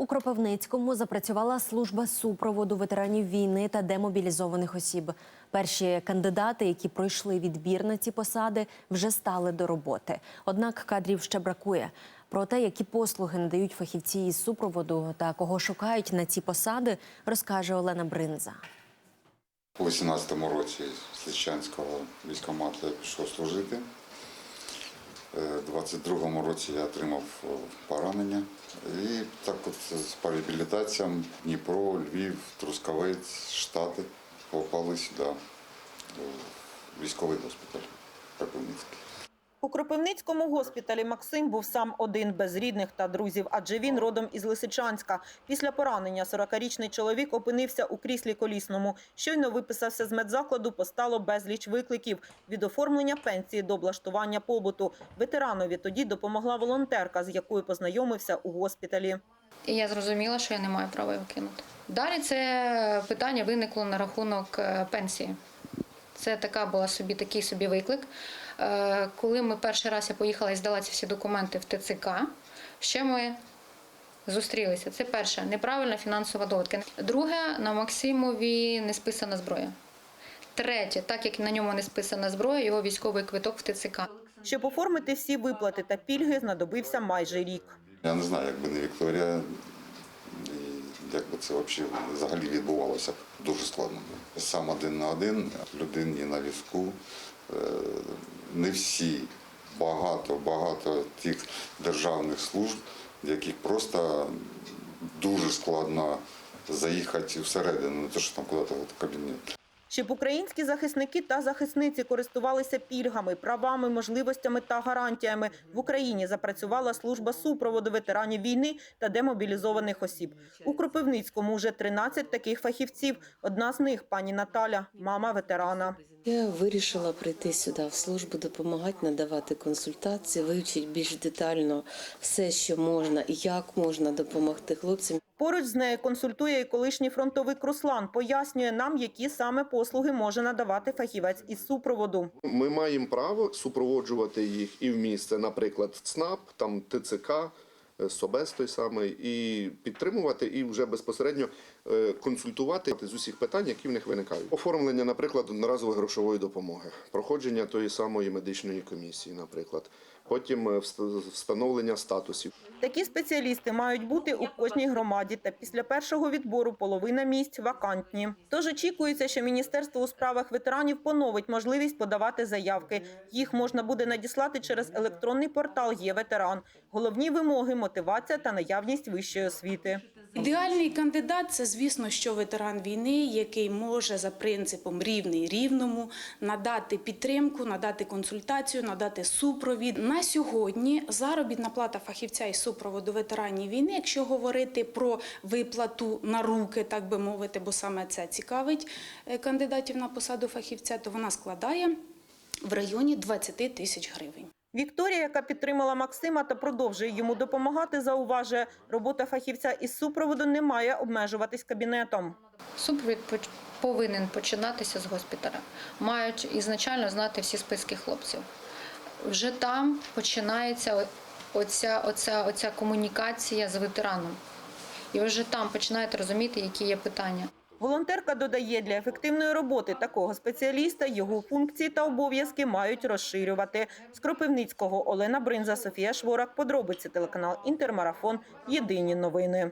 У Кропивницькому запрацювала служба супроводу ветеранів війни та демобілізованих осіб. Перші кандидати, які пройшли відбір на ці посади, вже стали до роботи. Однак кадрів ще бракує. Про те, які послуги надають фахівці із супроводу та кого шукають на ці посади, розкаже Олена Бринза. У 18-му році з Ліщанського військкомату я пішов служити. Е, У 22-му році я отримав е, поранення. І так от по реабілітаціям Дніпро, Львів, Трускавець, Штати попали сюди, в військовий госпіталь Кропивницький. У Кропивницькому госпіталі Максим був сам один без рідних та друзів, адже він родом із Лисичанська. Після поранення 40-річний чоловік опинився у кріслі колісному. Щойно виписався з медзакладу, постало безліч викликів від оформлення пенсії до облаштування побуту. Ветеранові тоді допомогла волонтерка, з якою познайомився у госпіталі. Я зрозуміла, що я не маю права його кинути. Далі це питання виникло на рахунок е, пенсії. Це така була собі такий собі виклик. Е, Коли ми перший раз я поїхала і здала ці всі документи в ТЦК, ще ми зустрілися. Це перше неправильна фінансова довідка. Друге, на Максимові не списана зброя. Третє, так як на ньому не списана зброя, його військовий квиток в ТЦК. Щоб оформити всі виплати та пільги, знадобився майже рік. Я не знаю, якби не Вікторія, це взагалі взагалі відбувалося, дуже складно. Сам один на один, людині на візку. Е, Не всі, багато, багато тих державних служб, яких просто дуже складно заїхати всередину, не те, що там куди-то в кабінет. Щоб українські захисники та захисниці користувалися пільгами, правами, можливостями та гарантіями, в Україні запрацювала служба супроводу ветеранів війни та демобілізованих осіб. У Кропивницькому вже 13 таких фахівців. Одна з них пані Наталя, мама ветерана. Я вирішила прийти сюди в службу, допомагати, надавати консультації, вивчити більш детально все, що можна і як можна допомогти хлопцям. Поруч з нею консультує і колишній фронтовик Руслан. Пояснює нам, які саме послуги може надавати фахівець із супроводу. Ми маємо право супроводжувати їх і в місце, наприклад, ЦНАП, там ТЦК, СОБЕС той самий, і підтримувати, і вже безпосередньо е, консультувати з усіх питань, які в них виникають. Оформлення, наприклад, одноразової грошової допомоги, проходження тої самої медичної комісії, наприклад, потім е, встановлення статусів. Такі спеціалісти мають бути у кожній громаді, та після першого відбору половина місць вакантні. Тож очікується, що Міністерство у справах ветеранів поновить можливість подавати заявки. Їх можна буде надіслати через електронний портал «Є ветеран». Головні вимоги – мотивація та наявність вищої освіти. Ідеальний кандидат це, звісно, що ветеран війни, який може за принципом рівний рівному надати підтримку, надати консультацію, надати супровід. На сьогодні заробітна плата фахівця із супроводу ветеранів війни, якщо говорити про виплату на руки, так би мовити, бо саме це цікавить е, кандидатів на посаду фахівця, то вона складає в районі 20 тисяч гривень. Вікторія, яка підтримала Максима та продовжує йому допомагати, зауважує, робота фахівця із супроводу не має обмежуватись кабінетом. Супровід повинен починатися з госпіталя. Мають ізначально знати всі списки хлопців. Вже там починається оця, оця, оця комунікація з ветераном. І вже там починаєте розуміти, які є питання. Волонтерка додає, для ефективної роботи такого спеціаліста його функції та обов'язки мають розширювати. З Кропивницького Олена Бринза, Софія Шворак. Подробиці телеканал Інтермарафон. Єдині новини.